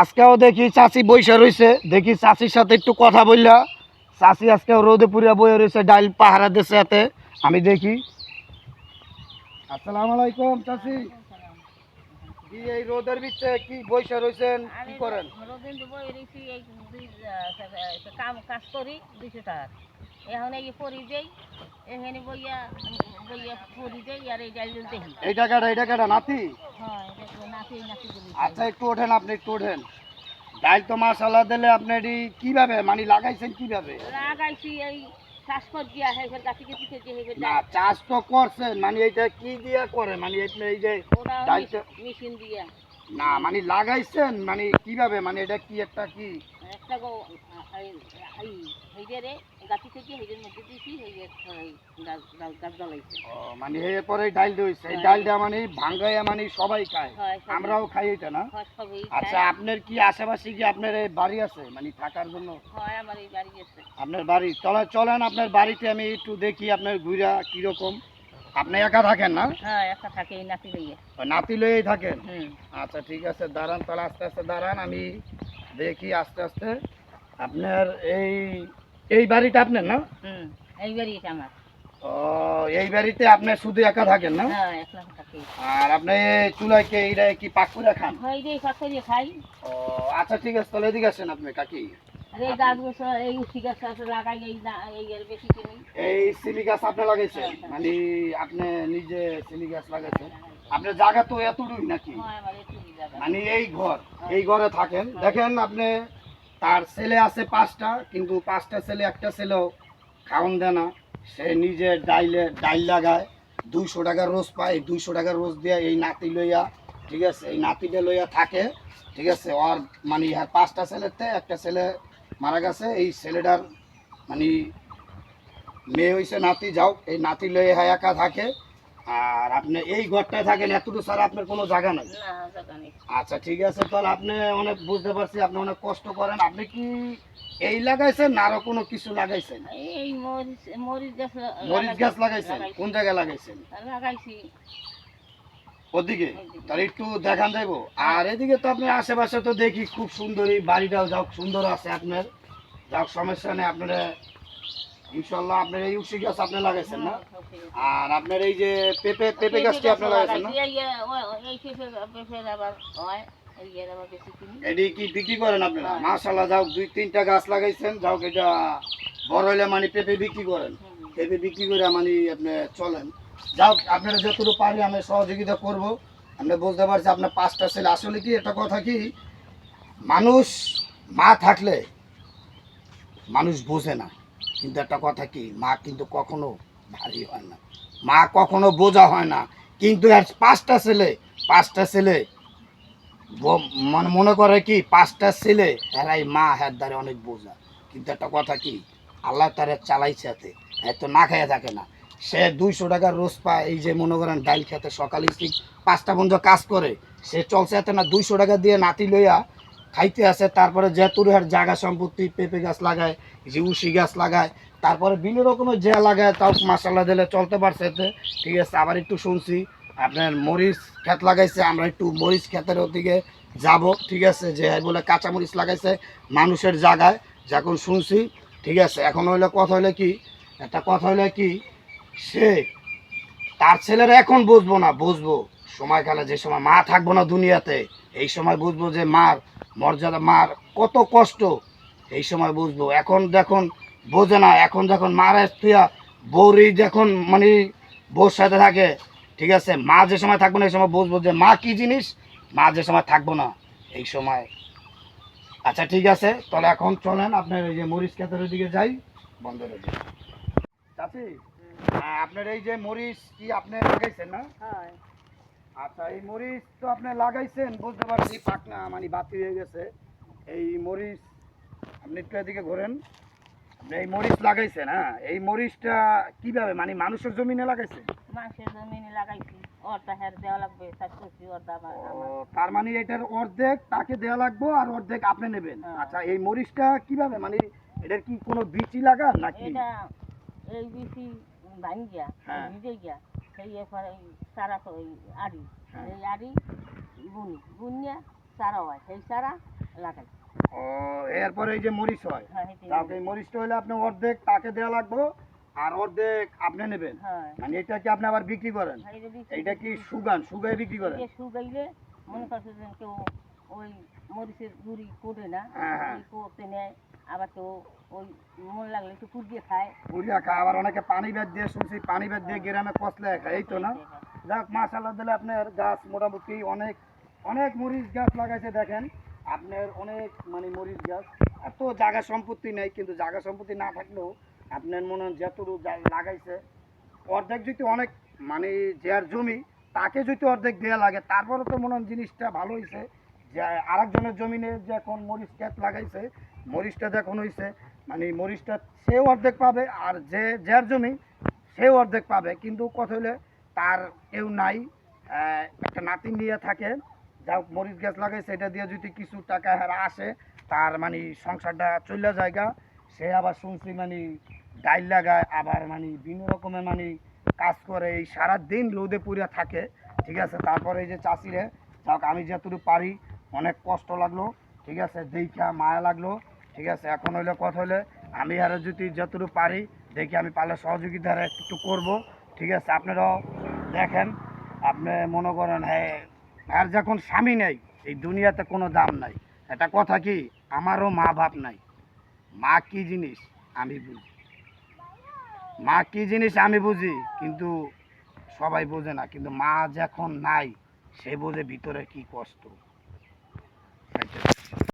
আজকেও দেখি চাচি বৈশা রয়েছে দেখি চাচির সাথে একটু কথা বললা চাচি আজকে রোদে পুরিয়া বয়ে রয়েছে ডাইল পাহারা দেশে হাতে। আমি দেখি। আসসালামু আলাইকুম চাচি। এই রোদের ভিতরে কি বৈশা রয়েছেন কি করেন? কাম কাজ করি দুইশো টাকা। এখন এই পরি দেই এখানে বইয়া বইয়া পরি দেই আর এই ডাইল দেখি এই টাকাটা এই টাকাটা নাতি? হয় এটা নাচি বলি। আচ্ছা একটু ওঠেন আপনি একটু ওঠেন। ডাইল তো দিলে আপনি এটি কীভাবে মানে লাগাইছেন কীভাবে? লাগাইছি এই চাষ কর দিয়া হেফের গাছি কেটে কেটে হেফের না চাষ তো করছেন মানে এইটা কি দিয়া করে? মানে এইটা এই যে মেশিন দিয়া। না মানে লাগাইছেন মানে কীভাবে? মানে এটা কি একটা কি? একটা ও, মানে এরপরে এই ডাইলটা মানে ভাঙ্গাইয়া মানে সবাই খায়। আমরাও খাই এটা না? আচ্ছা আপনার কি আশেপাশে কি আপনার এই বাড়ি আছে? মানে থাকার জন্য? আপনার বাড়ি? চলে চলেন আপনার বাড়িতে আমি একটু দেখি আপনার ঘুরা কীরকম। আপনি একা থাকেন না? হ্যাঁ থাকে নাতি লইয়ে। নাতি থাকেন? আচ্ছা ঠিক আছে দাঁড়ান তাহলে আস্তে আস্তে দাঁড়ান আমি দেখি আস্তে আস্তে। আপনার এই এই বাড়িটা আপনার না? হুম এই বাড়ি এটা আমার। ও এই বাড়িতে আপনি শুধু একা থাকেন না? হ্যাঁ একলা থাকে। আর আপনি চুলায় কে এইটা কি পাক করে খান? হয় খাই। ও আচ্ছা ঠিক আছে তাহলে এদিকে আসেন আপনি কাকি। আর এই গাছ বছর এই উঠি গাছ টাছ লাগাই এই না- এই এর বেশি কিনি। এই সিলি গাছ আপনি লাগাইছেন? মানে আপনি নিজে সিলি গাছ লাগাইছেন? আপনার জায়গা তো এতটুকু নাকি? হয় মানে এই ঘর এই ঘরে থাকেন। দেখেন আপনি তার ছেলে আছে পাঁচটা, কিন্তু পাঁচটা ছেলে, একটা ছেলেও খাওয়ান দেয় না। সে নিজে ডাইলে, ডাইল লাগায়, দুইশো টাকা রোজ পায়, দুইশো টাকা রোজ দিয়ে এই নাতি লইয়া, ঠিক আছে, এই নাতিটা লইয়া থাকে, ঠিক আছে, ওর মানে ইহার পাঁচটা ছেলেতে একটা ছেলে মারা গেছে, এই ছেলেটার মানে মেয়ে হয়েছে নাতি, যাও, এই নাতি লইয়া একা থাকে আর আপনি এই ঘরটায় থাকেন এতটুকু ছাড়া আপনার কোনো জায়গা নাই। আচ্ছা ঠিক আছে তাহলে আপনি অনেক বুঝতে পারছি আপনি অনেক কষ্ট করেন। আপনি কি এই লাগাইছেন না আরও কোনো কিছু লাগাইছেন? এই মরিচ মরিচ গাছ মরিচ গাছ লাগাইছেন? কোন জায়গায় লাগাইছেন? লাগাইছি। ওদিকে? তাহলে একটু দেখান যাইবো। আর এদিকে তো আপনার আশেপাশে তো দেখি খুব সুন্দরই বাড়িটাও যাও সুন্দর আছে আপনার। যাও সমস্যা নেই আপনার ইনশাল্লাহ আপনার এই উশি গাছ আপনি লাগাইছেন না? আর আপনার এই যে পেঁপে পেঁপে গাছটি আপনি লাগাইছেন না? হয় এটি কি বিক্রি করেন আপনারা? মাশাল্লাহ যাও দুই তিনটা গাছ লাগাইছেন যাও এটা বড় হইলে মানে পেঁপে বিক্রি করেন। পেঁপে বিক্রি করে মানে আপনি চলেন। যাও আপনারা যতটুকু পারি আমি সহযোগিতা করব। আপনি বুঝতে পারছি আপনার পাঁচটা ছেলে। আসলে কি একটা কথা কি মানুষ মা থাকলে মানুষ বোঝে না। কিন্তু একটা কথা কি, মা কিন্তু কখনো ভারী হয় না। মা কখনো বোঝা হয় না। কিন্তু আর পাঁচটা ছেলে পাঁচটা ছেলে মানে মনে করে কি, পাঁচটা ছেলে, এরাই মা হ্যার দ্বারে অনেক বোঝা। কিন্তু একটা কথা কি, আল্লাহ তারা চালাইছে হাতে এত না খেয়ে থাকে না। সে দুইশো টাকা রোজ পায় এই যে মনে করেন ডাইল খেতে সকালে ঠিক পাঁচটা বন্ধু কাজ করে, সে চলছে এত না দুইশো টাকা দিয়ে নাতি লইয়া খাইতে আসে তারপরে যে তুরহার জায়গা সম্পত্তি, পেঁপে গাছ লাগায়, যে গাছ লাগায়, তারপরে বিভিন্ন রকমের যে লাগায়, তাও মাসাল্লা দিলে চলতে পারছে ঠিক আছে, আবার একটু শুনছি, আপনার মরিচ ক্ষেত লাগাইছে, আমরা একটু মরিচ ক্ষেতের ওদিকে যাব, ঠিক আছে, যে বলে কাঁচা মরিচ লাগাইছে মানুষের জায়গায়, যখন শুনছি, ঠিক আছে, এখন হইলে কথা হইলে কি, একটা কথা হইলে কি, সে তার ছেলেরা এখন বুঝব না, বুঝব, সময়কালে যে সময় মা থাকব না দুনিয়াতে, এই সময় বুঝব যে মার মর্যাদা মার কত কষ্ট। এই সময় বুঝব। এখন দেখুন বোঝে না এখন যখন মার তুইয়া বৌরি যখন মানে বউর সাথে থাকে ঠিক আছে? মা যে সময় থাকব না এই সময় বুঝব যে মা কি জিনিস? মা যে সময় থাকব না এই সময়। আচ্ছা ঠিক আছে। তাহলে এখন চলেন আপনার এই যে মরিচ ক্ষেতের দিকে যাই রেখে চাচি হ্যাঁ, আপনার এই যে মরিচ কি আপনি লাগাইছেন না? হয়। আচ্ছা এই মরিচ তো আপনি লাগাইছেন বুঝতে পারছি পাকনা মানে বাতি হয়ে গেছে। এই মরিচ আপনি একটু এদিকে ঘোরেন। আপনি এই মরিচ লাগাইছেন হ্যাঁ? এই মরিচটা কীভাবে মানে মানুষের জমিনে লাগাইছেন? মাসের জমিনে লাগাইছি লাগবে তার মানে এটার অর্ধেক তাকে দেওয়া লাগবে আর অর্ধেক আপনি নেবেন। হ্যাঁ। আচ্ছা এই মরিচটা কীভাবে মানে এটার কি কোনো বিচি লাগান নাকি? এটা এই বেশি ভাঙি গিয়া হ্যাঁ। ভিজে গিয়া। সেই এরপরে এই চারা তো ওই আড়ি হ্যাঁ। এই আড়ি বুনি বুনিয়া চারা হয়। সেই চারা লাগাই। ও এরপরে এই যে মরিচ হয় হ্যাঁ তাকে মরিচটা হলে আপনি অর্ধেক তাকে দেওয়া লাগবে আর অর্ধেক আপনি নেবেন। হ্যাঁ। মানে এটা কি আপনি আবার বিক্রি করেন? যে কি সুগান সুগায় বিক্রি করেন? যে মনে করছে যে কেউ ওই মরিচের গুড়ি করে না হ্যাঁ, হ্যাঁ। এই করতে নেয় আবার কেউ ওই মন লাগলে একটু কুড়িয়ে খায়। পুরিয়া খা আবার অনেকে পানি বেদ দিয়ে শুনছি পানি বেদ দিয়ে গ্রামে কষলে খায় এই তো না? যাক মাশাল্লাহ দিলে আপনার গাছ মোটামুটি অনেক অনেক মরিচ গাছ লাগাইছে দেখেন। আপনার অনেক মানে মরিচ গাছ। এত জায়গা সম্পত্তি নেই কিন্তু জায়গা সম্পত্তি না থাকলেও আপনার মনে হয় যতটুকু লাগাইছে অর্ধেক যদি অনেক মানে যার জমি তাকে যদি অর্ধেক দেওয়া লাগে তারপরে তো মনে হয় জিনিসটা ভালো হয়েছে যে আরেকজনের জমিনে যে এখন মরিচ ক্ষেত লাগাইছে মরিচটা যখন হয়েছে মানে মরিচটা সেও অর্ধেক পাবে আর যে, যার জমি সেও অর্ধেক পাবে। কিন্তু কথা হলে তার কেউ নাই একটা নাতি নিয়ে থাকে যা মরিচ গাছ লাগাইছে সেটা দিয়ে যদি কিছু টাকা হারা আসে, তার মানে সংসারটা চলে জায়গা সে আবার শুনছি মানে ডাইল লাগায়, আবার মানে বিভিন্ন রকমের মানে কাজ করে, এই সারাদিন রোদে পুড়ে থাকে, ঠিক আছে? তারপরে এই যে চাষিরে, যাক আমি যতটুকু পারি, অনেক কষ্ট লাগল, ঠিক আছে? দেখা মায়া লাগল ঠিক আছে? এখন হইলে কথা হলে আমি আরও যদি যতটুকু পারি, দেখি আমি পারলে সহযোগিতা একটু করব, ঠিক আছে? আপনারাও দেখেন, আপনি মনে করেন হ্যাঁ আর যখন স্বামী নেই, এই দুনিয়াতে কোনো দাম নাই। এটা কথা কি? আমারও মা বাপ নাই। মা কি জিনিস? আমি বুঝি। মা কি জিনিস? আমি বুঝি, কিন্তু সবাই বোঝে না। কিন্তু মা যখন নাই, সে বোঝে ভিতরে কি কষ্ট।